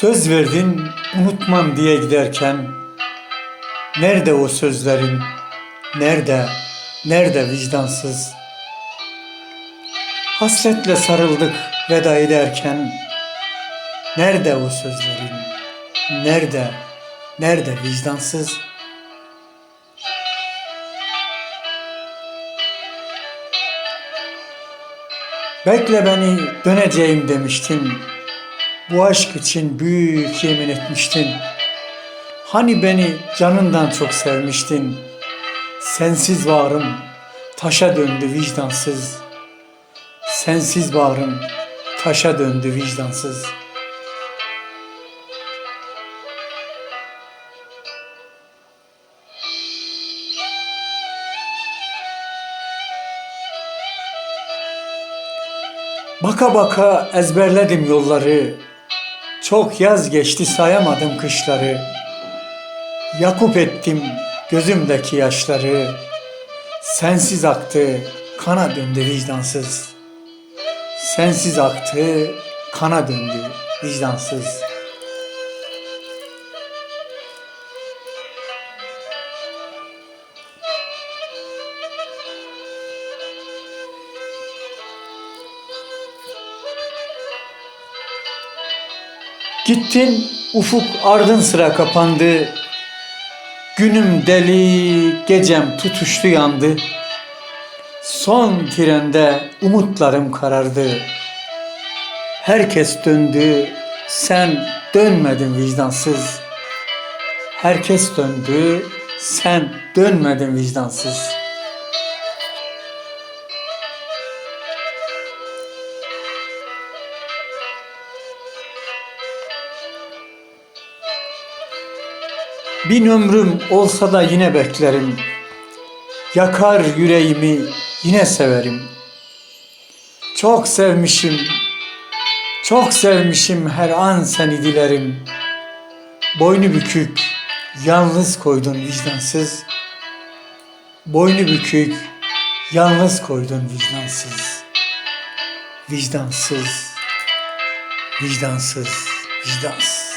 Söz verdin unutmam diye giderken Nerede o sözlerin? Nerede? Nerede vicdansız? Hasretle sarıldık veda ederken Nerede o sözlerin? Nerede? Nerede vicdansız? Bekle beni döneceğim demiştin. Bu aşk için büyük yemin etmiştin. Hani beni canından çok sevmiştin. Sensiz varım taşa döndü vicdansız. Sensiz varım taşa döndü vicdansız. Baka baka ezberledim yolları. Çok yaz geçti sayamadım kışları. Yakup ettim gözümdeki yaşları. Sensiz aktı, kana döndü vicdansız. Sensiz aktı, kana döndü vicdansız. Gittin ufuk ardın sıra kapandı. Günüm deli, gecem tutuştu yandı. Son trende umutlarım karardı. Herkes döndü, sen dönmedin vicdansız. Herkes döndü, sen dönmedin vicdansız. Bin ömrüm olsa da yine beklerim. Yakar yüreğimi yine severim. Çok sevmişim, çok sevmişim her an seni dilerim. Boynu bükük, yalnız koydun vicdansız. Boynu bükük, yalnız koydun vicdansız. Vicdansız, vicdansız, vicdansız.